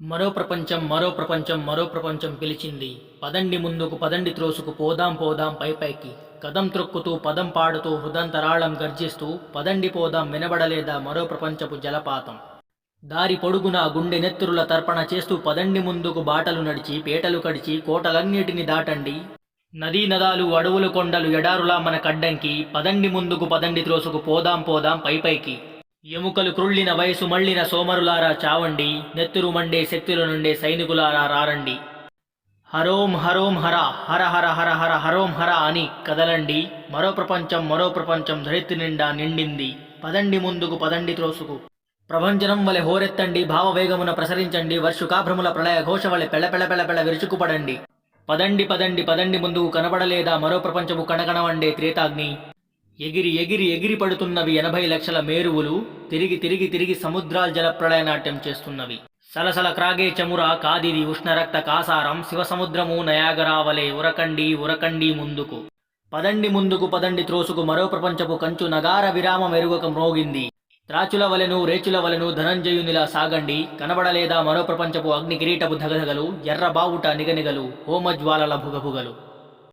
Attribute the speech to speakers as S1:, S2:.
S1: మరో ప్రపంచం మరో ప్రపంచం మరో ప్రపంచం పిలిచింది. పదండి ముందుకు పదండి త్రోసుకు పోదాం పోదాం పైపైకి కదం త్రొక్కుతూ పదం పాడుతూ హృదంతరాళం గర్జిస్తూ పదండి పోదాం వినబడలేదా మరో ప్రపంచపు జలపాతం. దారి పొడుగున గుండె నెత్తురుల తర్పణ చేస్తూ పదండి ముందుకు బాటలు నడిచి పేటలు కడిచి కోటలన్నిటిని దాటండి. నదీ నదాలు అడవులు కొండలు ఎడారులా మన కడ్డంకి. పదండి ముందుకు పదండి త్రోసుకు పోదాం పోదాం పైపైకి ఎముకలు క్రుళ్ళిన వయసు మళ్ళిన సోమరులారా చావండి నెత్తురు మండే శక్తుల నుండే సైనికులారా రారండి. హరోం హరోం హర హర హర హర హర హరోం హర అని కదలండి. మరో ప్రపంచం మరో ప్రపంచం ధరిత్రి నిండా నిండింది. పదండి ముందుకు పదండి త్రోసుకు. ప్రభంజనం వలె హోరెత్తండి భావవేగమున ప్రసరించండి వర్షుకాభ్రముల ప్రళయ ఘోష వలె పెళ్ళపెళ్ళపెళ్ళపెళ్ళ విరుచుకుపడండి. పదండి పదండి పదండి ముందుకు కనబడలేదా మరో ప్రపంచము కణకణవండే త్రేతాగ్ని? ఎగిరి ఎగిరి ఎగిరి పడుతున్నవి ఎనభై లక్షల మేరువులు తిరిగి తిరిగి తిరిగి సముద్రాల జలప్రళయ నాట్యం చేస్తున్నవి. సలసల క్రాగే చముర కాదిది ఉష్ణరక్త కాసారం శివసముద్రము నయాగరావలే ఉరకండి ఉరకండి ముందుకు. పదండి ముందుకు పదండి త్రోసుకు మరో ప్రపంచపు కంచు నగార విరామ మెరుగక మ్రోగింది. త్రాచుల వలెను రేచుల వలెను ధనంజయునిలా సాగండి కనబడలేదా మరో ప్రపంచపు అగ్ని కిరీటపు ధగధగలు ఎర్ర బావుట నిగనిగలు హోమజ్వాలల భుగభుగలు.